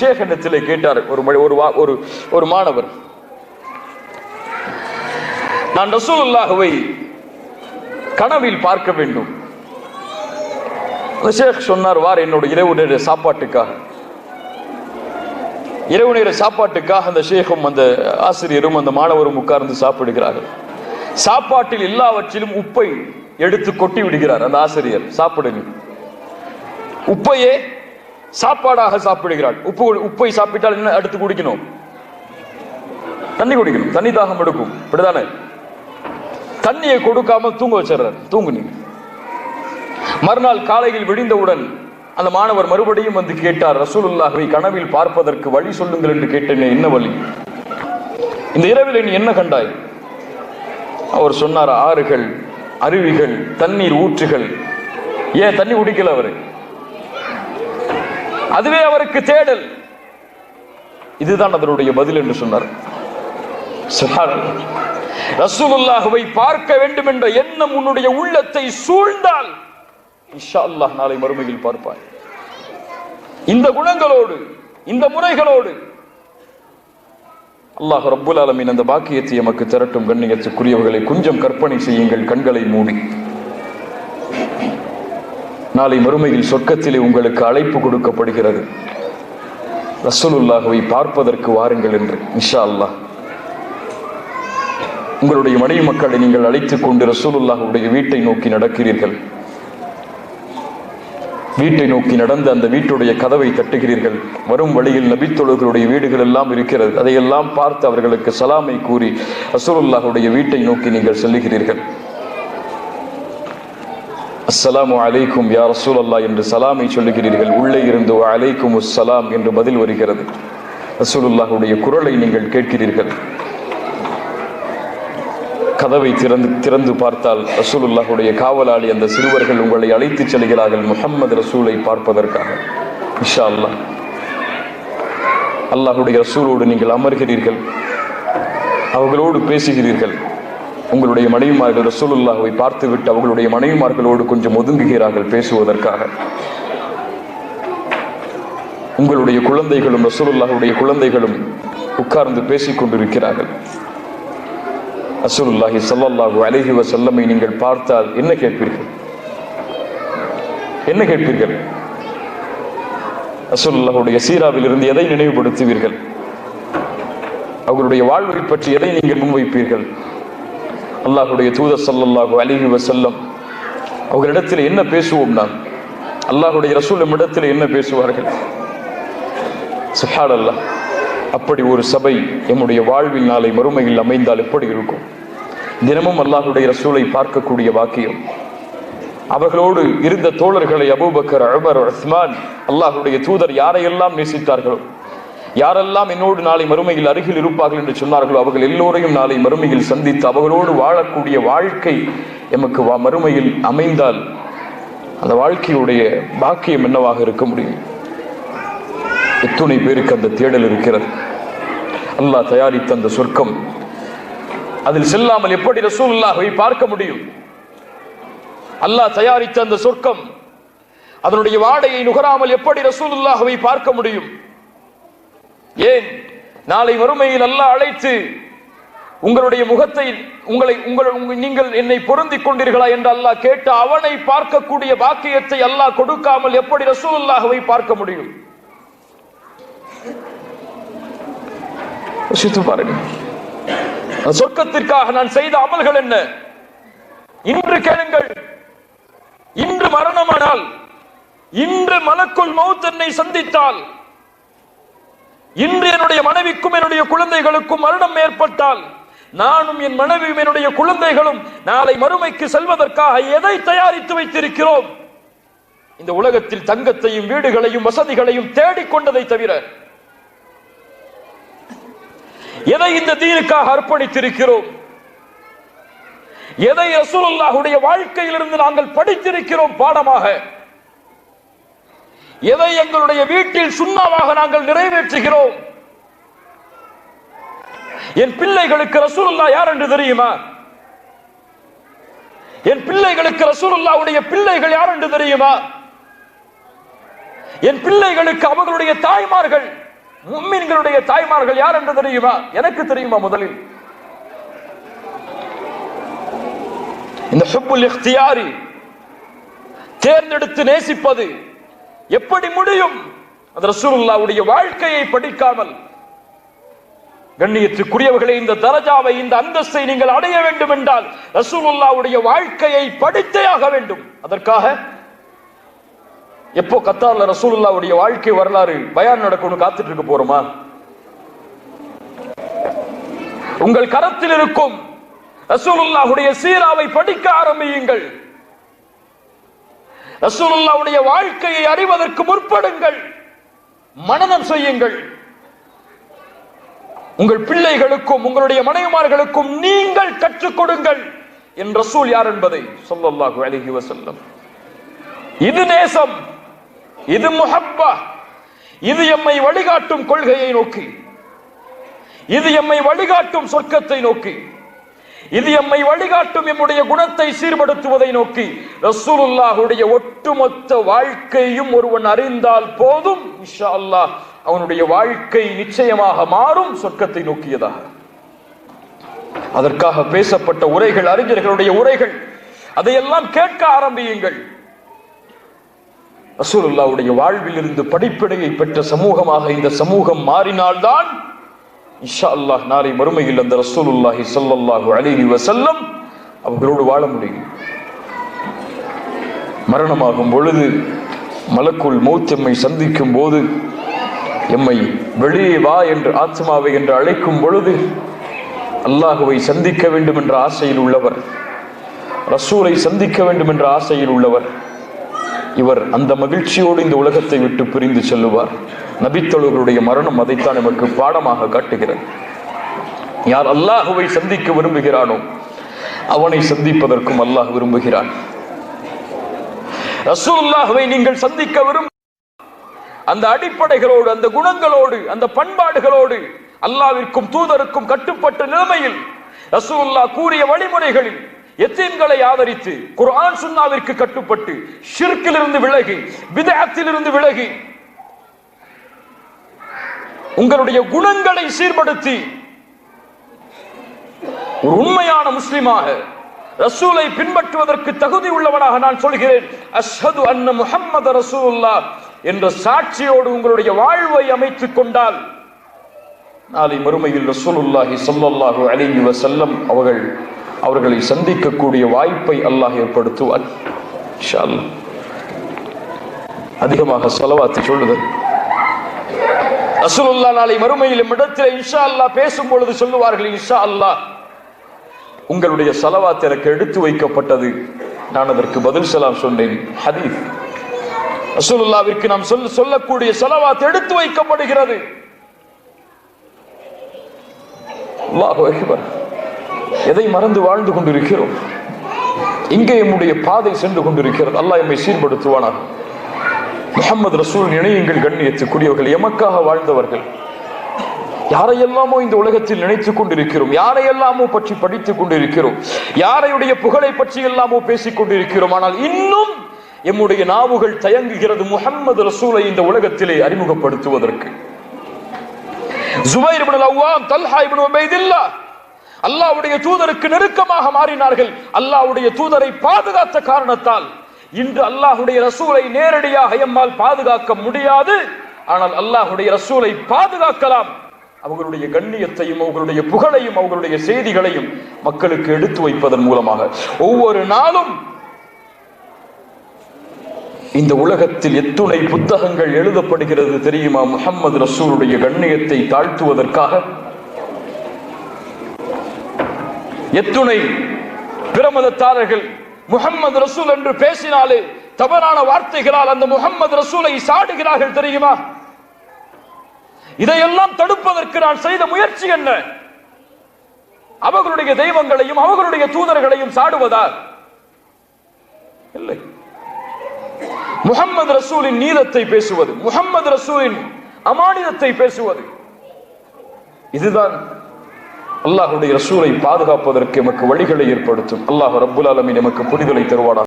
ஷேகண்டத்திலே கேட்டார். ஒரு ம- ஒரு வா- ஒரு ஒரு மாணவர். நான் ரசூலுல்லாஹுவை கனவில் பார்க்க வேண்டும். ஷேக் சொன்னார் வார் என்னோட இரவு நேர சாப்பாட்டுக்காக. இரவு நேர சாப்பாட்டுக்காக அந்த ஷேக்கும் அந்த ஆசிரியரும் அந்த மாணவரும் உட்கார்ந்து சாப்பிடுகிறார்கள். சாப்பாட்டில் எல்லாவற்றிலும் உப்பை எடுத்து கொட்டி விடுகிறார் அந்த ஆசிரியர். சாப்பிடுங்க. உப்பையே சாப்பாடாக சாப்பிடுகிறாள். உப்பு உப்பை சாப்பிட்டால் என்ன அடுத்து குடிக்கணும்? தண்ணி குடிக்கணும். தண்ணி தாகம் எடுக்கும். இப்படிதானே? தண்ணியை கொடுக்காம தூங்க வச்சிடுறார். தூங்கு நீங்க. மறுநாள் காலையில் விடிந்தவுடன் அந்த மாணவர் மறுபடியும் வந்து கேட்டார் ரசூலுல்லாஹை கனவில் பார்ப்பதற்கு வழி சொல்லுங்கள் என்று கேட்டேன் என்ன வழி? இந்த இரவில் நீ என்ன கண்டாய்? அவர் சொன்னார் ஆறுகள் அருவிகள் தண்ணீர் ஊற்றுகள். ஏன் தண்ணி குடிக்கல அவரு? அதுவே அவருக்கு தேடல். இதுதான் அதனுடைய பதில் என்று சொன்னார். ரசூலுல்லாஹுவை பார்க்க வேண்டும் என்ற எண்ணம் உன்னுடைய உள்ளத்தை சூழ்ந்தால் இன்ஷா அல்லாஹ் நாளை மறுமையில் பார்ப்பாய். இந்த குணங்களோடு இந்த முறைகளோடு அல்லாஹ் ரப்புல் அலமின் அந்த பாக்கியத்தை எமக்கு திரட்டும் கண்ணியத்துக்குரியவர்களை கொஞ்சம் கற்பனை செய்யுங்கள் கண்களை மூடி. நாளை மறுமையில் சொர்க்கத்திலே உங்களுக்கு அழைப்பு கொடுக்கப்படுகிறது. ரசூலுல்லாஹுவை பார்ப்பதற்கு வாருங்கள் என்று இன்ஷா அல்லாஹ். உங்களுடைய மனைவி மக்களை நீங்கள் அழைத்துக் கொண்டு ரசூலுல்லாஹுடைய வீட்டை நோக்கி நடக்கிறீர்கள். வீட்டை நோக்கி நடந்து அந்த வீட்டுடைய கதவை தட்டுகிறீர்கள். வரும் வழியில் நபித்தொழுகளுடைய வீடுகள் எல்லாம் இருக்கிறது. அதையெல்லாம் பார்த்து அவர்களுக்கு சலாமை கூறி ரசூலுல்லாஹுடைய வீட்டை நோக்கி நீங்கள் செல்லுகிறீர்கள். அஸ்ஸலாமு அலைக்கும் யா ரசூலல்லா என்று சலாமை சொல்லுகிறீர்கள். உள்ளே இருந்து அலைக்கும் சலாம் என்று பதில் வருகிறது. ரசூலுல்லாஹுடைய குரலை நீங்கள் கேட்கிறீர்கள். கதவை திறந்து திறந்து பார்த்தால் ரசூலுல்லாஹுடைய காவலாளி அந்த சிறுவர்கள் உங்களை அழைத்து செல்கிறார்கள். முஹம்மது ரசூலை பார்ப்பதற்காக. இஷா அல்லாஹ் அல்லாஹுடைய ரசூலோடு நீங்கள் அமர்கிறீர்கள். அவர்களோடு பேசுகிறீர்கள். உங்களுடைய மனைவிமார்கள் ரசூலுல்லாவை பார்த்துவிட்டு அவர்களுடைய மனைவிமார்களோடு கொஞ்சம் ஒதுங்குகிறார்கள் பேசுவதற்காக. உங்களுடைய குழந்தைகளும் ரசூலுல்லாஹுடைய குழந்தைகளும் உட்கார்ந்து பேசிக் கொண்டிருக்கிறார்கள். ரசூலுல்லாஹி ஸல்லல்லாஹு அலைஹி செல்லமை நீங்கள் பார்த்தால் என்ன கேட்பீர்கள்? என்ன கேட்பீர்கள்? ரசூலுல்லாஹுடைய சீராவில் இருந்து எதை நினைவுபடுத்துவீர்கள்? அவர்களுடைய வாழ்வை பற்றி எதை நீங்கள் முன்வைப்பீர்கள்? அல்லாஹுடைய தூதர் சல்லாஹூ அலிஹி வசல்லம் அவர்களிடத்தில் என்ன பேசுவோம் நாம்? அல்லாஹுடைய ரசூல் இடத்தில் என்ன பேசுவார்கள்? சுஹானல்லாஹ் அப்படி ஒரு சபை எம்முடைய வாழ்வில் நாளை மறுமையில் அமைந்தால் எப்படி இருக்கும்? தினமும் அல்லாஹுடைய ரசூலை பார்க்கக்கூடிய வாக்கியம். அவர்களோடு இருந்த தோழர்களை அபூபக்கர் அமர் உஸ்மான் அல்லாஹுடைய தூதர் யாரையெல்லாம் நேசித்தார்களோ யாரெல்லாம் என்னோடு நாளை மறுமையில் அருகில் இருப்பார்கள் என்று சொன்னார்களோ அவர்கள் எல்லோரையும் நாளை மறுமையில் சந்தித்து அவர்களோடு வாழக்கூடிய வாழ்க்கை எமக்கு வா- மறுமையில் அமைந்தால் அந்த வாழ்க்கையுடைய பாக்கியம் என்னவாக இருக்க முடியும்? எத்துணை பேருக்கு அந்த தேடல் இருக்கிறது. அல்லாஹ் தயாரித்த அந்த சொர்க்கம். அதில் செல்லாமல் எப்படி ரசூலுல்லாஹை பார்க்க முடியும்? அல்லாஹ் தயாரித்த அந்த சொர்க்கம். அதனுடைய வாடையை நுகராமல் எப்படி ரசூலுல்லாஹை பார்க்க முடியும்? ஏன் நாளை வறுமையில் அல்லாஹ் அழைத்து உங்களுடைய முகத்தை உங்களை உங்கள் நீங்கள் என்னை பொருந்திக் கொண்டீர்களா என்று அல்லாஹ் கேட்டு அவனை பார்க்கக்கூடிய பாக்கியத்தை அல்லாஹ் கொடுக்காமல் எப்படி ரசூலுல்லாஹை பார்க்க முடியும்? பாருங்க. சொர்க்கத்திற்காக நான் செய்த அமல்கள் என்ன? இன்று கேளுங்கள். இன்று மரணமானால் இன்று மலக்குள் மௌத் என்னை சந்தித்தால் இன்று என்னுடைய மனைவிக்கும் என்னுடைய குழந்தைகளுக்கும் மரணம் ஏற்பட்டால் நானும் என் மனைவியும் என்னுடைய குழந்தைகளும் நாளை மறுமைக்கு செல்வதற்காக எதை தயாரித்து வைத்திருக்கிறோம்? இந்த உலகத்தில் தங்கத்தையும் வீடுகளையும் வசதிகளையும் தேடிக்கொண்டதை தவிர எதை இந்த தீனுக்காக அர்ப்பணித்திருக்கிறோம்? எதை ரசூலுல்லாஹுடைய வாழ்க்கையிலிருந்து நாங்கள் படித்திருக்கிறோம் பாடமாக? எதை எங்களுடைய வீட்டில் சுண்ணாவாக நாங்கள் நிறைவேற்றுகிறோம்? என் பிள்ளைகளுக்கு ரசூலுல்லா யார் என்று தெரியுமா? என் பிள்ளைகளுக்கு ரசூலுல்லாவுடைய பிள்ளைகள் யார் என்று தெரியுமா? என் பிள்ளைகளுக்கு அவர்களுடைய தாய்மார்கள் மும்மின்களுடைய தாய்மார்கள் யார் என்று தெரியுமா? எனக்கு தெரியுமா முதலில்? இந்த ஹுப்புல் தேர்ந்தெடுத்து நேசிப்பது எப்படி முடியும்? அந்த ரசூலுல்லாவுடைய வாழ்க்கையை படிக்காமல். கண்ணியத்துக்குரியவர்களே இந்த தரஜாவை இந்த அந்தஸ்தை நீங்கள் அடைய வேண்டும் என்றால் ரசூலுல்லாவுடைய வாழ்க்கையை படித்தே ஆக வேண்டும். அதற்காக எப்போ கத்தார்ல ரசூலுல்லாவுடைய வாழ்க்கை வரலாறு பயான் நடக்கணும் காத்துட்டு இருக்க போறோமா? உங்கள் கரத்தில் இருக்கும் ரசூலுல்லாவுடைய சீராவை படிக்க ஆரம்பியுங்கள். ரசூலுல்லாவுடைய வாழ்க்கையை அறிவதற்கு முற்படுங்கள். மனநம் செய்யுங்கள். உங்கள் பிள்ளைகளுக்கும் உங்களுடைய மனைவிமார்களுக்கும் நீங்கள் கற்றுக் கொடுங்கள். என் ரசூல் யார் என்பதை? சொல்லல்லாஹு அலைஹி வசல்லம் இது நேசம் இது முஹப்பா இது எம்மை வழிகாட்டும் கொள்கையை நோக்கி இது எம்மை வழிகாட்டும் சொர்க்கத்தை நோக்கி. இது எம்மை வழிகாட்டும் எம்முடைய குணத்தை சீர்படுத்துவதை நோக்கி. ரசூலுல்லாஹுடைய ஒட்டுமொத்த வாழ்க்கையும் ஒருவன் அறிந்தால் போதும் இன்ஷா அல்லாஹ். அவனுடைய வாழ்க்கை நிச்சயமாக மாறும் சொர்க்கத்தை நோக்கியதாக. அதற்காக பேசப்பட்ட உரைகள் அறிஞர்களுடைய உரைகள் அதையெல்லாம் கேட்க ஆரம்பியுங்கள். ரசூலுல்லாவுடைய வாழ்வில் இருந்து படிப்பினையை பெற்ற சமூகமாக இந்த சமூகம் மாறினால்தான் இன்ஷா அல்லாஹ் நாளை மறுமையில் அந்த ரசூலுல்லாஹி ஸல்லல்லாஹு அலைஹி வஸல்லம் அவர்களோடு வாழ முடியும். மரணமாகும் பொழுது மலக்குள் மௌத் சந்திக்கும் போது எம்மை வெளியே வா என்று ஆத்மாவை என்று அழைக்கும் பொழுது அல்லாஹுவை சந்திக்க வேண்டும் என்ற ஆசையில் உள்ளவர். ரசூலை சந்திக்க வேண்டும் என்ற ஆசையில் உள்ளவர். இவர் அந்த மகிழ்ச்சியோடு இந்த உலகத்தை விட்டு பிரிந்து செல்லுவார். நபித்தொழுகளுடைய மரணம் அதைத்தான் நமக்கு பாடமாக காட்டுகிறது. யார் அல்லாஹுவை சந்திக்க விரும்புகிறானோ அவனை சந்திப்பதற்கும் அல்லாஹ் விரும்புகிறான். ரசூல்லாஹுவை நீங்கள் சந்திக்க விரும்ப அந்த அடிப்படைகளோடு அந்த குணங்களோடு அந்த பண்பாடுகளோடு அல்லாவிற்கும் தூதருக்கும் கட்டுப்பட்ட நிலைமையில் ரசூல்லா கூறிய வழிமுறைகளில் எத்தீன்களை ஆதரித்து குர்ஆன் சுன்னாவிற்கு கட்டுப்பட்டு ஷிர்க்கிலிருந்து விலகி விதத்திலிருந்து விலகி உங்களுடைய குணங்களை சீர்படுத்தி ஒரு உண்மையான முஸ்லிமாக ரசூலை பின்பற்றுவதற்கு தகுதி உள்ளவனாக நான் சொல்கிறேன். அஷது அன்ன முஹம்மது ரசூல்லா என்ற சாட்சியோடு உங்களுடைய வாழ்வை அமைத்துக் கொண்டால் நாளை மறுமையில் ரசூலுல்லாஹி ஸல்லல்லாஹு அலிஹி வசல்லம் அவர்கள் அவர்களை சந்திக்கக்கூடிய வாய்ப்பை அல்லாஹ் ஏற்படுத்துவார் அதிகமாக செலவாத்து சொல்லுதல். ரசூலுல்லா நாளை மறுமையில் இடத்தில் இன்ஷா அல்லாஹ் பேசும் பொழுது சொல்லுவார்கள் இன்ஷா அல்லாஹ் உங்களுடைய செலவாத்து எனக்கு எடுத்து வைக்கப்பட்டது. நான் அதற்கு பதில் செலாம் சொன்னேன். ஹதீஸ். ரசூலுல்லாவிற்கு நாம் சொல்ல சொல்லக்கூடிய சலவாத் எடுத்து வைக்கப்படுகிறது. அல்லாஹ் அக்பர். எதை மறந்து வாழ்ந்து கொண்டிருக்கிறோம்? இங்கே நம்முடைய பாதை சென்று கொண்டிருக்கிறது. அல்லாஹ் எம்மை சீர்படுத்துவானார் முகமது ரசூல் இணையங்கள் கண்ணியத்துக்குரியவர்கள் எமக்காக வாழ்ந்தவர்கள். யாரையெல்லாமோ இந்த உலகத்தில் நினைத்துக் கொண்டிருக்கிறோம். யாரையெல்லாமோ பற்றி படித்துக் கொண்டிருக்கிறோம். யாரையுடைய புகழை பற்றி எல்லாமோ பேசிக் கொண்டிருக்கிறோம். ஆனால் இன்னும் எம்முடைய நாவுகள் தயங்குகிறது முகம்மது ரசூலை இந்த உலகத்திலே அறிமுகப்படுத்துவதற்கு. ஜுபைர் இப்னு அவ்வாம் தல்ஹா இப்னு உபைதில்லா அல்லாவுடைய தூதருக்கு நெருக்கமாக மாறினார்கள். அல்லாவுடைய தூதரை பாதுகாத்த காரணத்தால் இன்று அல்லாஹுடைய ரசூலை நேரடியாக எம்மால் பாதுகாக்க முடியாது. ஆனால் அல்லாஹுடைய ரசூலை பாதுகாக்கலாம். அவர்களுடைய கண்ணியத்தையும் அவர்களுடைய புகழையும் அவர்களுடைய செய்திகளையும் மக்களுக்கு எடுத்து வைப்பதன் மூலமாக. ஒவ்வொரு நாளும் இந்த உலகத்தில் எத்துணை புத்தகங்கள் எழுதப்படுகிறது தெரியுமா? முகமது ரசூலுடைய கண்ணியத்தை தாழ்த்துவதற்காக. எத்துணை பிரமதத்தாரர்கள் முகம்மது ரசூல் என்று பேசினாலே தவறான வார்த்தைகளால் அந்த முகம்மது ரசூலை சாடுகிறார்கள் தெரியுமா? இதையெல்லாம் தடுப்பதற்கு நான் செய்த முயற்சி என்ன? அவர்களுடைய தெய்வங்களையும் அவர்களுடைய தூதர்களையும் சாடுவதா? இல்லை. முகம்மது ரசூலின் நீதத்தை பேசுவது முகம்மது ரசூலின் அமானிதத்தை பேசுவது. இதுதான் அல்லாஹுடைய ரசூலை பாதுகாப்பதற்கு எமக்கு வழிகளை ஏற்படுத்தும். அல்லாஹ் ரப்புல் அலமின் எமக்கு புரிதலை தருவானா